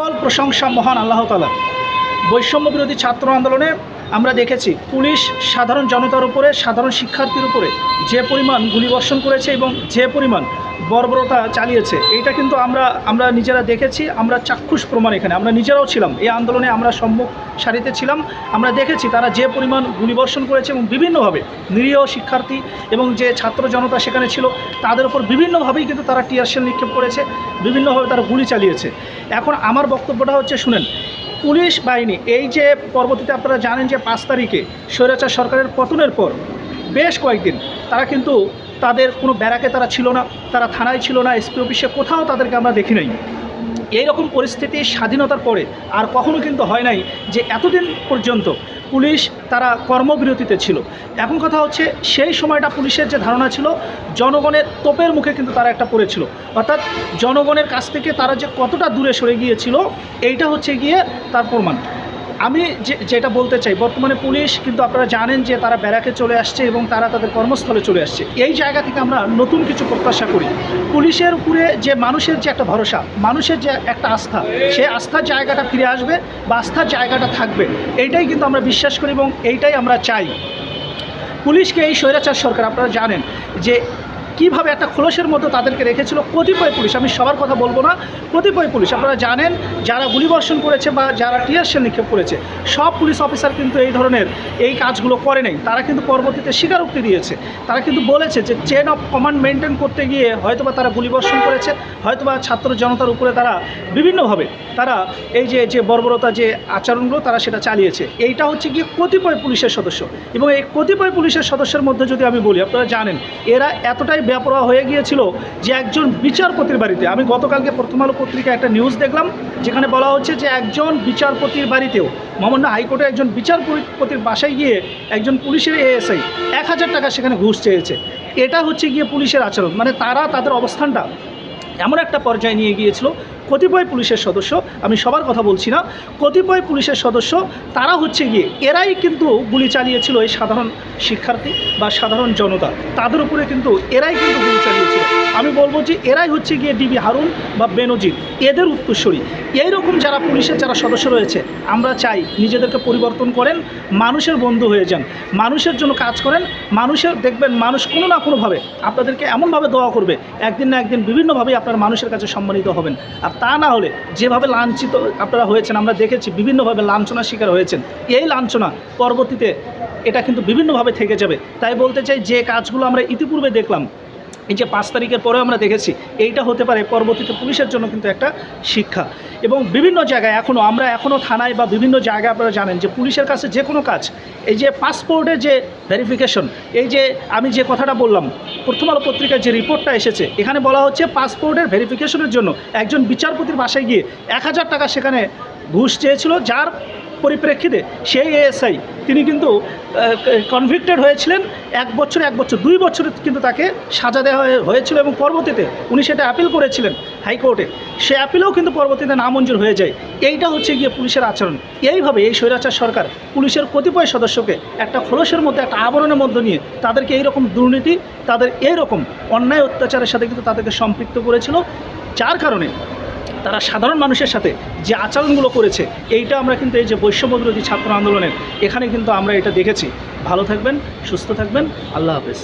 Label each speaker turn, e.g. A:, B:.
A: সকল প্রশংসা মহান আল্লাহ তালা বৈষম্য বিরোধী ছাত্র আন্দোলনে আমরা দেখেছি পুলিশ সাধারণ জনতার উপরে, সাধারণ শিক্ষার্থীর উপরে যে পরিমাণ গুলিবর্ষণ করেছে এবং যে পরিমাণ বর্বরতা চালিয়েছে। এইটা কিন্তু আমরা আমরা নিজেরা দেখেছি, আমরা চাক্ষুষ প্রমাণ এখানে। আমরা নিজেরাও ছিলাম। এই আন্দোলনে আমরা সম্মুখ সারিতে ছিলাম। আমরা দেখেছি তারা যে পরিমাণ গুলিবর্ষণ করেছে এবং বিভিন্নভাবে নিরীহ শিক্ষার্থী এবং যে ছাত্র জনতা সেখানে ছিল, তাদের উপর বিভিন্নভাবেই কিন্তু তারা টিয়ারশেল নিক্ষেপ করেছে, বিভিন্নভাবে তারা গুলি চালিয়েছে। এখন আমার বক্তব্যটা হচ্ছে, শুনেন, পুলিশ বাহিনী, এই যে পরবর্তীতে আপনারা জানেন যে পাঁচ তারিখে স্বৈরাচার সরকারের পতনের পর বেশ কয়েকদিন তারা কিন্তু তাদের কোনো ব্যারাকে তারা ছিল না, তারা থানায় ছিল না, এসপি অফিসে, কোথাও তাদেরকে আমরা দেখি নাই। এইরকম পরিস্থিতি স্বাধীনতার পরে আর কখনো কিন্তু হয় নাই যে এতদিন পর্যন্ত পুলিশ তারা কর্মবিরতিতে ছিল। এখন কথা হচ্ছে সেই সময়টা পুলিশের যে ধারণা ছিল, জনগণের তোপের মুখে কিন্তু তারা একটা পড়েছিল। অর্থাৎ জনগণের কাছ থেকে তারা যে কতটা দূরে সরে গিয়েছিল, এইটা হচ্ছে গিয়ে তার প্রমাণ। আমি যেটা বলতে চাই, বর্তমানে পুলিশ কিন্তু আপনারা জানেন যে তারা ব্যারাকে চলে আসছে এবং তারা তাদের কর্মস্থলে চলে আসছে। এই জায়গা থেকে আমরা নতুন কিছু প্রত্যাশা করি। পুলিশের উপরে যে মানুষের যে একটা ভরসা, মানুষের যে একটা আস্থা, সেই আস্থার জায়গাটা ফিরে আসবে বা আস্থার জায়গাটা থাকবে। এইটাই কিন্তু আমরা বিশ্বাস করি এবং এইটাই আমরা চাই। পুলিশকে এই স্বৈরাচার সরকার, আপনারা জানেন যে কীভাবে একটা খোলসের মতো তাদেরকে রেখেছিল? কতিপয় পুলিশ, আমি সবার কথা বলব না, কতিপয় পুলিশ। আপনারা জানেন, যারা গুলিবর্ষণ করেছে বা যারা টিয়ারশেল নিক্ষেপ করেছে, সব পুলিশ অফিসার কিন্তু এই ধরনের এই কাজগুলো করে নাই। তারা কিন্তু পরবর্তীতে স্বীকারোক্তি দিয়েছে। তারা কিন্তু বলেছে যে চেন অফ কমান্ড মেনটেন করতে গিয়ে হয়তোবা তারা গুলিবর্ষণ করেছে, হয়তোবা ছাত্র জনতার উপরে তারা বিভিন্নভাবে তারা এই যে যে বর্বরতা যে আচরণগুলো তারা সেটা চালিয়েছে। এইটা হচ্ছে গিয়ে কতিপয় পুলিশের সদস্য। এবং এই কতিপয় পুলিশের সদস্যের মধ্যে যদি আমি বলি, আপনারা জানেন, এরা এতটাই বেপরোয়া হয়ে গিয়েছিল যে একজন বিচারপতির বাড়িতে। আমি গতকালকে প্রথম আলো পত্রিকায় একটা নিউজ দেখলাম, যেখানে বলা হচ্ছে যে একজন বিচারপতির বাড়িতেও, মহামান্য হাইকোর্টে একজন বিচারপতির বাসায় গিয়ে একজন পুলিশের এএসআই এক হাজার টাকা সেখানে ঘুষ চেয়েছে। এটা হচ্ছে গিয়ে পুলিশের আচরণ। মানে তারা তাদের অবস্থানটা এমন একটা পর্যায়ে নিয়ে গিয়েছিল কতিপয় পুলিশের সদস্য, আমি সবার কথা বলছি না, কতিপয় পুলিশের সদস্য, তারা হচ্ছে গিয়ে, এরাই কিন্তু গুলি চালিয়েছিল এই সাধারণ শিক্ষার্থী বা সাধারণ জনতা। তাদের উপরে কিন্তু এরাই কিন্তু গুলি চালিয়েছিল। আমি বলব যে এরাই হচ্ছে গিয়ে ডিবি হারুন বা বেনজির, এদের উত্তরস্বরী এইরকম যারা পুলিশের যারা সদস্য রয়েছে, আমরা চাই নিজেদেরকে পরিবর্তন করেন, মানুষের বন্ধু হয়ে যান, মানুষের জন্য কাজ করেন, মানুষের দেখবেন মানুষ কোনো না কোনোভাবে আপনাদেরকে এমনভাবে দোয়া করবে, একদিন না একদিন বিভিন্নভাবেই আপনার মানুষের কাছে সম্মানিত হবেন। তা না হলে যেভাবে লাঞ্ছিত আপনারা হয়েছেন, আমরা দেখেছি বিভিন্নভাবে লাঞ্ছনার শিকার হয়েছেন। এই লাঞ্ছনা পরবর্তীতে এটা কিন্তু বিভিন্নভাবে থেকে যাবে। তাই বলতে চাই যে কাজগুলো আমরা ইতিপূর্বে দেখলাম এই যে পাঁচ তারিখের পরেও আমরা দেখেছি, এইটা হতে পারে পরবর্তীতে পুলিশের জন্য কিন্তু একটা শিক্ষা। এবং বিভিন্ন জায়গায় এখনও আমরা এখনও থানায় বা বিভিন্ন জায়গায় আপনারা জানেন যে পুলিশের কাছে যে কোনো কাজ, এই যে পাসপোর্টের যে ভেরিফিকেশন এই যে আমি যে কথাটা বললাম, প্রথম আলো পত্রিকার যে রিপোর্টটা এসেছে, এখানে বলা হচ্ছে পাসপোর্টের ভেরিফিকেশনের জন্য একজন বিচারপতির বাসায় গিয়ে এক হাজার টাকা সেখানে ঘুষ চেয়েছিল, যার পরিপ্রেক্ষিতে সেই এএসআই তিনি কিন্তু কনভিক্টেড হয়েছিলেন এক বছর এক বছর, দুই বছর কিন্তু তাকে সাজা দেওয়া হয়ে- হয়েছিল এবং পরবর্তীতে উনি সেটা অ্যাপিল করেছিলেন হাইকোর্টে। সে অ্যাপিলেও কিন্তু পরবর্তীতে নামঞ্জুর হয়ে যায়। এইটা হচ্ছে গিয়ে পুলিশের আচরণ। এইভাবে এই স্বৈরাচার সরকার পুলিশের কতিপয় সদস্যকে একটা খোলসের মধ্যে, একটা আবরণের মধ্যে নিয়ে তাদেরকে এইরকম দুর্নীতি, তাদের এইরকম অন্যায় অত্যাচারের সাথে কিন্তু তাদেরকে সম্পৃক্ত করেছিল, যার কারণে তারা সাধারণ মানুষের সাথে যে আচরণগুলো করেছে, এইটা আমরা কিন্তু এই যে বৈষম্য বিরোধী ছাত্র আন্দোলনের, এখানে কিন্তু আমরা এটা দেখেছি। ভালো থাকবেন, সুস্থ থাকবেন, আল্লাহ হাফেজ।